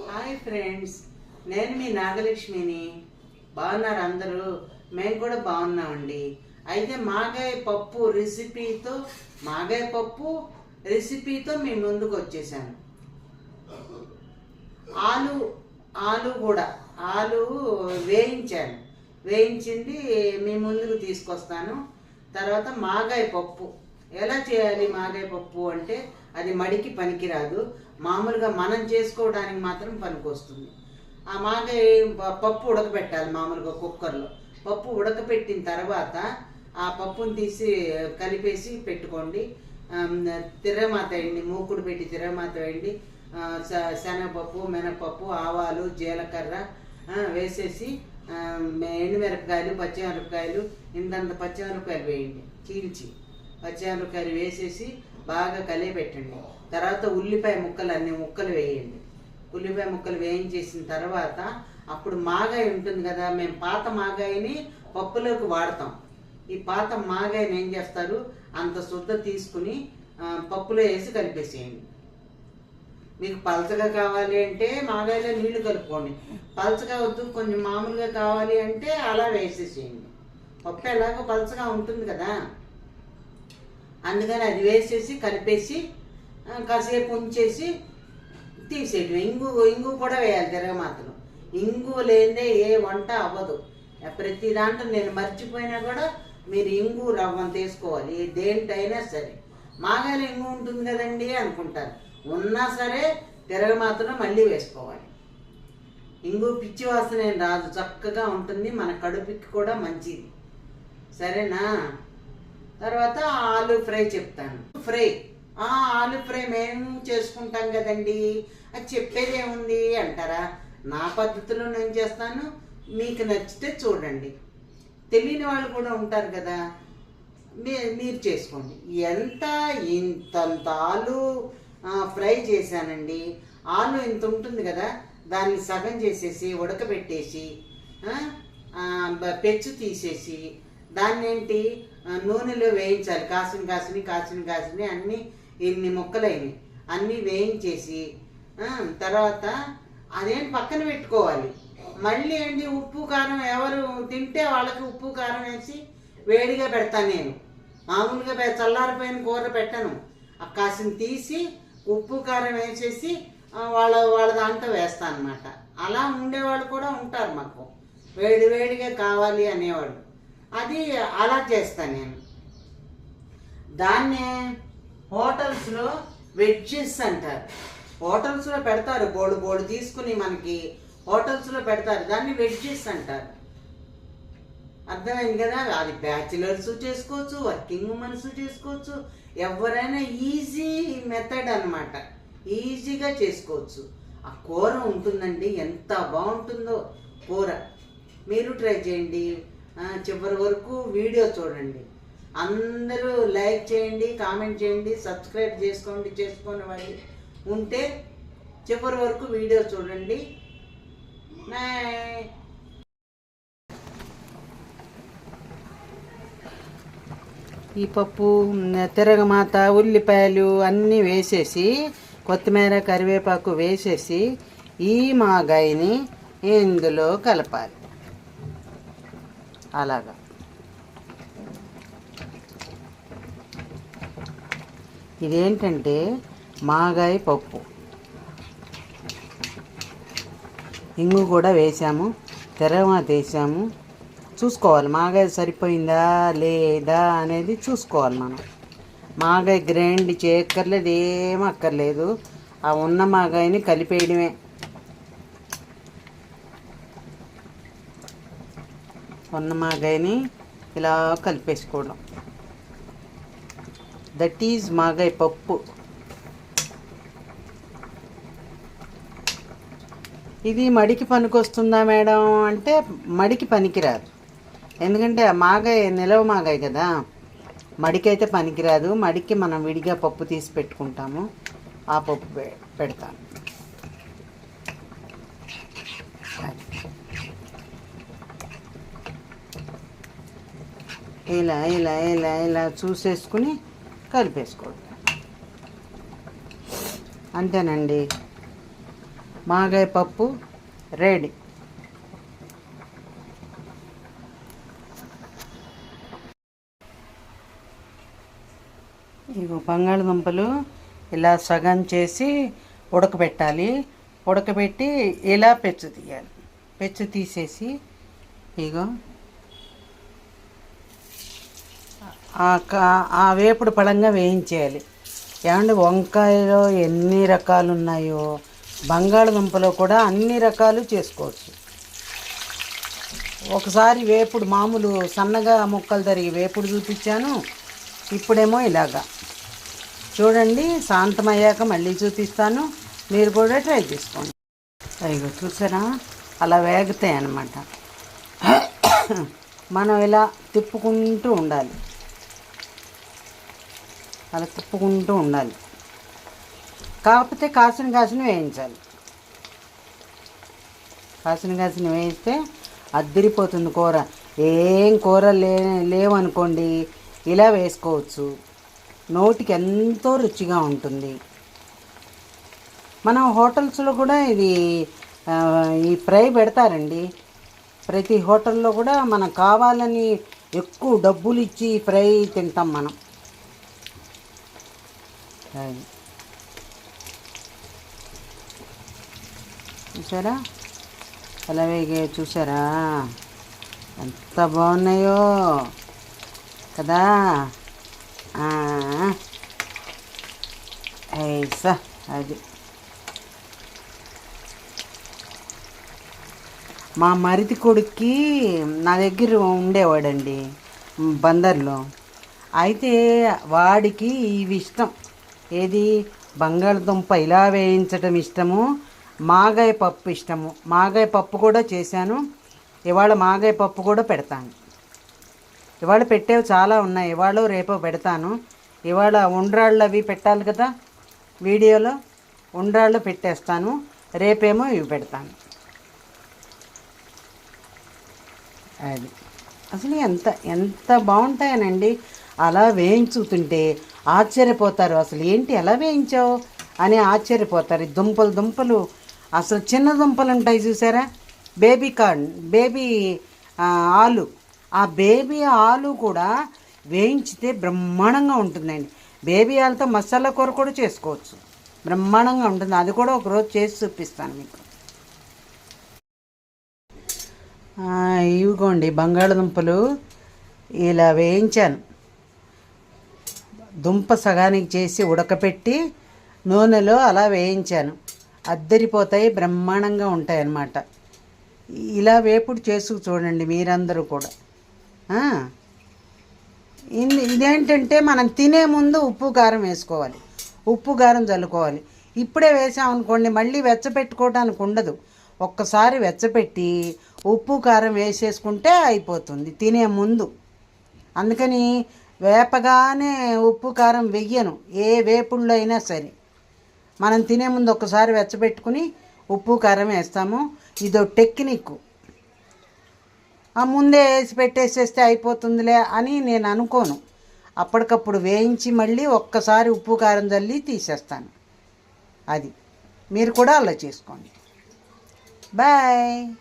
Hi friends నేను మీ నాగలక్ష్మిని. బాగున్నారు అందరూ? మేము కూడా బాగున్నామండి. అయితే మాగాయ పప్పు రెసిపీతో మాగాయ పప్పు రెసిపీతో మీ ముందుకు వచ్చేసాను. ఆలు ఆలు కూడా ఆలు వేయించాను. వేయించింది మీ ముందుకు తీసుకొస్తాను. తర్వాత మాగాయ పప్పు. ఎలా చేయాలి మాగాయ పప్పు అంటే అది మడికి పనికిరాదు. మామూలుగా మనం చేసుకోవడానికి మాత్రం పనికొస్తుంది. ఆ మాగాయ ప- పప్పు ఉడకబెట్టాలి మామూలుగా కుక్కర్లో. పప్పు ఉడకబెట్టిన తర్వాత ఆ పప్పుని తీసి కలిపేసి పెట్టుకోండి. ఆమ్, తిరగమాత వేయండి మూకుడు పెట్టి తిరగమాత వేయండి. శనగపప్పు మినపప్పు ఆవాలు జీలకర్ర వేసేసి ఎండుమిరపకాయలు పచ్చిమిరపకాయలు ఇంతంత పచ్చిమిరపకాయలు వేయండి. చీల్చి పచ్చిమిరపకాయలు వేసేసి బాగా కలియబెట్టండి. తర్వాత ఉల్లిపాయ ముక్కలు అన్ని ముక్కలు వేయండి. ఉల్లిపాయ ముక్కలు వేయించేసిన తర్వాత అప్పుడు మాగాయ ఉంటుంది కదా మేము పాత మాగాయని పప్పులోకి వాడతాం. ఈ పాత మాగాయని ఏం చేస్తారు? అంత శుద్ధ తీసుకుని పప్పులో వేసి కలిపేసేయండి. మీకు పలచగా కావాలి అంటే మాగాయలో నీళ్ళు కలుపుకోండి. పలచగా వద్దు కొంచెం మామూలుగా కావాలి అంటే అలా వేసేసేయండి. పప్పు ఎలాగో పలచగా ఉంటుంది కదా. అందుకని అది వేసేసి కలిపేసి కాసేపు ఉంచేసి తీసేయడం ఇంగు ఇంగు కూడా వేయాలి తిరగమాతలో. ఇంగు లేదే ఏ వంట అవ్వదు. ప్రతి దాంట్లో నేను మర్చిపోయినా కూడా మీరు ఇంగు రవ్వం తీసుకోవాలి. దేంటైనా సరే. మాగాల ఇంగు ఉంటుంది కదండి అనుకుంటారు. ఉన్నా సరే తిరగమాతలో మళ్ళీ వేసుకోవాలి. ఇంగు పిచ్చి వాసన రాదు. చక్కగా ఉంటుంది. మన కడుపుకి కూడా మంచిది. సరేనా? తర్వాత ఆలు ఫ్రై చెప్తాను. ఫ్రై. ఆ ఆలు ఫ్రై మేము చేసుకుంటాం కదండి. అది చెప్పేది ఏముంది అంటారా? నా పద్ధతిలో నేను చేస్తాను. మీకు నచ్చితే చూడండి. తెలియని వాళ్ళు కూడా ఉంటారు కదా. మీరు చేసుకోండి. ఎంత ఇంతంత ఆలు ఫ్రై చేశానండి. ఆలు ఇంత ఉంటుంది కదా. దాన్ని సగం చేసేసి ఉడకబెట్టేసి పెచ్చు తీసేసి దాన్ని ఏంటి నూనెలో వేయించాలి. కాసిన కాసిని కాసిన కాసిని అన్ని ఇన్ని ముక్కలైనవి అన్నీ వేయించేసి తర్వాత అదేం పక్కన పెట్టుకోవాలి. మళ్ళీ ఏంటి ఉప్పు కారం ఎవరు తింటే వాళ్ళకి ఉప్పు కారం వేసి వేడిగా పెడతాను నేను. మామూలుగా చల్లారిపోయిన కూర పెట్టను. ఆ కాసిన తీసి ఉప్పు కారం వేసేసి వాళ్ళ వాళ్ళ దాంట్లో వేస్తాను అనమాట అలా ఉండేవాళ్ళు కూడా ఉంటారు మాకు. వేడి వేడిగా కావాలి అనేవాళ్ళు. అది అలా చేస్తాను నేను. దాన్నే హోటల్స్లో వెజ్జెస్ అంటారు. హోటల్స్లో పెడతారు బోడు బోడు తీసుకుని మనకి హోటల్స్లో పెడతారు దాన్ని వెజ్జెస్ అంటారు. అర్థమైంది కదా? అది బ్యాచిలర్స్ చేసుకోవచ్చు వర్కింగ్ ఉమెన్స్ చేసుకోవచ్చు ఎవరైనా ఈజీ మెథడ్ అనమాట ఈజీగా చేసుకోవచ్చు. ఆ కూర ఉంటుందండి ఎంత బాగుంటుందో కూర. మీరు ట్రై చేయండి. చివరి వరకు వీడియో చూడండి. అందరూ లైక్ చేయండి కామెంట్ చేయండి సబ్స్క్రైబ్ చేసుకోండి చేసుకునే వాళ్ళు ఉంటే చివరి వరకు వీడియో చూడండి. ఈ పప్పు తిరగమాత ఉల్లిపాయలు అన్నీ వేసేసి కొత్తిమీర కరివేపాకు వేసేసి ఈ మాగాయని ఇందులో కలపాలి. అలాగా. ఇదేంటంటే మాగాయ పప్పు. ఇంగు కూడా వేసాము తెరమాత వేసాము. చూసుకోవాలి మాగాయ సరిపోయిందా లేదా అనేది చూసుకోవాలి మనం. మాగాయ గ్రైండ్ చేయక్కర్లేదు ఏం అక్కర్లేదు. ఆ ఉన్న మాగాయని కలిపేయడమే. ఉన్న మాగాయని ఇలా కలిపేసుకోవడం. దట్ ఈజ్ మాగాయ పప్పు. ఇది మడికి పనికొస్తుందా మేడం అంటే మడికి పనికిరాదు. ఎందుకంటే మాగాయ నిలవ మాగాయ కదా మడికైతే పనికిరాదు. మడికి మనం విడిగా పప్పు తీసి పెట్టుకుంటాము. ఆ పప్పు పె- పెడతాను. ఇలా ఇలా ఇలా ఇలా చూసేసుకుని కలిపేసుకోవడం. అంతేనండి. మాగాయ పప్పు రెడీ. ఇగో బంగాళదుంపలు ఇలా సగం చేసి ఉడకబెట్టాలి. ఉడకబెట్టి ఇలా పెచ్చు తీయాలి. పెచ్చు తీసేసి ఇగో ఆ వేపుడు పళంగా వేయించేయాలి. ఏమంటే వంకాయలో ఎన్ని రకాలు ఉన్నాయో బంగాళదుంపలో కూడా అన్ని రకాలు చేసుకోవచ్చు. ఒకసారి వేపుడు మామూలు సన్నగా ముక్కలు తరిగి వేపుడు చూపించాను. ఇప్పుడేమో ఇలాగా. చూడండి శాంతమయ్యాక మళ్ళీ చూపిస్తాను. మీరు కూడా ట్రై చేసుకోండి. అయ్యో చూసారా? అలా వేగుతాయి అన్నమాట మనం ఇలా తిప్పుకుంటూ ఉండాలి. అలా తిప్పుకుంటూ ఉండాలి. కాకపోతే కాసిన కాసిన వేయించాలి. కాసిన కాసిన వేయిస్తే అద్దరిపోతుంది కూర. ఏం కూర లే లేవనుకోండి ఇలా వేసుకోవచ్చు. నోటికి ఎంతో రుచిగా ఉంటుంది. మనం హోటల్స్లో కూడా ఇది ఈ ఫ్రై పెడతారండి. ప్రతి హోటల్లో కూడా మనం కావాలని ఎక్కువ డబ్బులు ఇచ్చి ఫ్రై తింటాం మనం. చూసారా? ఎలా వేగే చూసారా? ఎంత బాగున్నాయో. కదా? ఐసా అది. మా మరిది కొడుక్కి నా దగ్గర ఉండేవాడండి బందర్లో. అయితే వాడికి ఇవి ఇష్టం. ఏది? బంగాళదుంప ఇలా వేయించటం ఇష్టము మాగాయ పప్పు ఇష్టము. మాగాయ పప్పు కూడా చేశాను. ఇవాళ మాగాయ పప్పు కూడా పెడతాను. ఇవాళ పెట్టేవి చాలా ఉన్నాయి. ఇవాళ రేపో పెడతాను. ఇవాళ ఉండ్రాళ్ళు అవి పెట్టాలి కదా? వీడియోలో ఉండ్రాళ్ళు పెట్టేస్తాను. రేపేమో ఇవి పెడతాను. అది. అసలు ఎంత ఎంత బాగుంటాయనండి. అలా వేయించుతుంటే ఆశ్చర్యపోతారు. అసలు ఏంటి ఎలా వేయించావు? అని ఆశ్చర్యపోతారు. దుంపలు దుంపలు. అసలు చిన్న దుంపలు ఉంటాయి చూసారా? బేబీ కార్న్ బేబీ ఆలు. ఆ బేబీ ఆలు కూడా వేయించితే బ్రహ్మాండంగా ఉంటుందండి. బేబీ ఆలుతో మసాలా కూర కూడా చేసుకోవచ్చు. బ్రహ్మాండంగా ఉంటుంది. అది కూడా ఒకరోజు చేసి చూపిస్తాను మీకు. ఇవిగోండి బంగాళదుంపలు. ఇలా వేయించాను. దుంప సగానికి చేసి ఉడకపెట్టి నూనెలో అలా వేయించాను. అద్దరిపోతాయి బ్రహ్మాండంగా ఉంటాయి అన్నమాట ఇలా వేపుడు చేసుకు చూడండి మీరందరూ కూడా. ఇదేంటంటే మనం తినే ముందు ఉప్పు కారం వేసుకోవాలి. ఉప్పు కారం చల్లుకోవాలి. ఇప్పుడే వేసామనుకోండి మళ్ళీ వెచ్చపెట్టుకోవడానికి ఉండదు. ఒక్కసారి వెచ్చపెట్టి ఉప్పు కారం వేసేసుకుంటే అయిపోతుంది తినే ముందు. అందుకని వేపగానే ఉప్పు కారం వెయ్యను. ఏ వేపుళ్ళు అయినా సరే. మనం తినే ముందు ఒకసారి వెచ్చబెట్టుకుని ఉప్పు కారం వేస్తాము. ఇదో టెక్నిక్ ఆ ముందే వేసి పెట్టేసేస్తే అయిపోతుందిలే అని నేను అనుకోను. అప్పటికప్పుడు వేయించి మళ్ళీ ఒక్కసారి ఉప్పు కారం చల్లి తీసేస్తాను. అది. మీరు కూడా అలా చేసుకోండి. బాయ్.